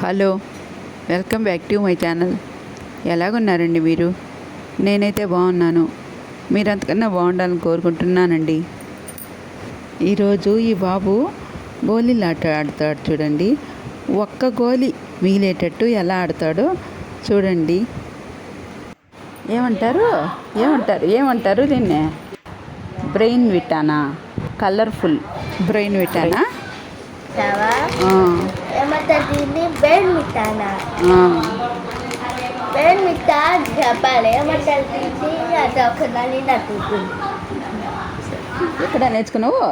Hello welcome back to my channel. ఎలాగున్నారండి మీరు? నేనైతే బాగున్నాను. మీరు అంతకన్నా బాగుండాలని కోరుకుంటున్నానండి. ఈరోజు ఈ బాబు గోళీలు ఆట ఆడతాడు చూడండి. ఒక్క గోళీ మిగిలేటట్టు ఎలా ఆడతాడో చూడండి. ఏమంటారు? ఏమంటారు? ఏమంటారు దీన్నే? బ్రెయిన్ విటానా? కలర్ఫుల్. బ్రెయిన్ విటానా? దీన్ని బెడ్ మిఠానా ఆ. బెడ్ మిఠా చెప్పాలి. ఏమంటారు అది ఒక దాన్ని నట్టుకుంది ఎక్కడ నేర్చుకున్నావు?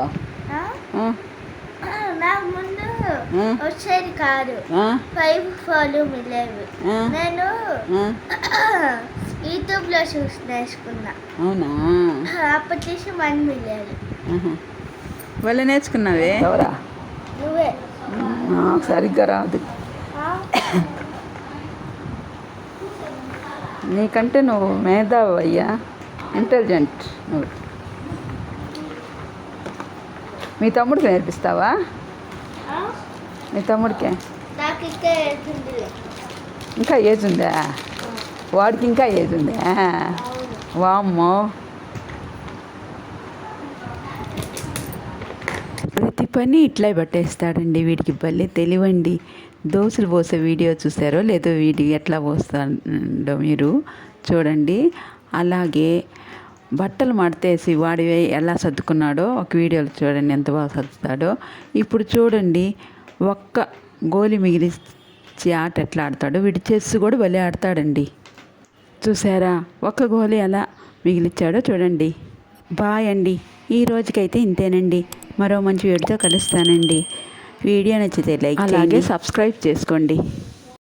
ఆ, నాకు ముందు. వచ్చేది కాదు. ఆ, ఫైవ్ ఫాలు మిలేవి నేను ఆ. యూట్యూబ్లో చూసి నేర్చుకున్నా. అవునా? అప్పటి నుంచి వన్ మిలియన్. వాళ్ళు నేర్చుకున్నావే? ఎవరా? నువ్వే. సరిగ్గా రాదు? నీకంటే నువ్వు మేధావు అయ్యా. ఇంటెలిజెంట్ నువ్వు. మీ తమ్ముడికి నేర్పిస్తావా? మీ తమ్ముడికి? ఇంకా ఏజ్ ఉందా? వాడికి ఇంకా ఏజ్ ఉందా? వామ్మో. ప్రతి పని ఇట్లా పట్టేస్తాడండి. వీడికి భలే తెలివండి. దోశలు పోసే వీడియో చూసారో లేదో వీడి ఎట్లా పోస్తాడో మీరు చూడండి. అలాగే బట్టలు మడతేసి వాడి ఎలా సర్దుకున్నాడో ఒక వీడియోలో చూడండి ఎంత బాగా సర్దుతాడో. ఇప్పుడు చూడండి ఒక్క గోలి మిగిలిచి ఆట ఎట్లా ఆడతాడో. వీడి చెస్ కూడా భలే ఆడతాడండి. చూసారా? ఒక్క గోలి ఎలా మిగిలిచ్చాడో చూడండి. బాయ్ అండి. ఈ రోజుకైతే ఇంతేనండి. మరో మంచి వీడియోతో కలుస్తానండి. వీడియో నచ్చితే లైక్ అలాగే సబ్స్క్రైబ్ చేసుకోండి.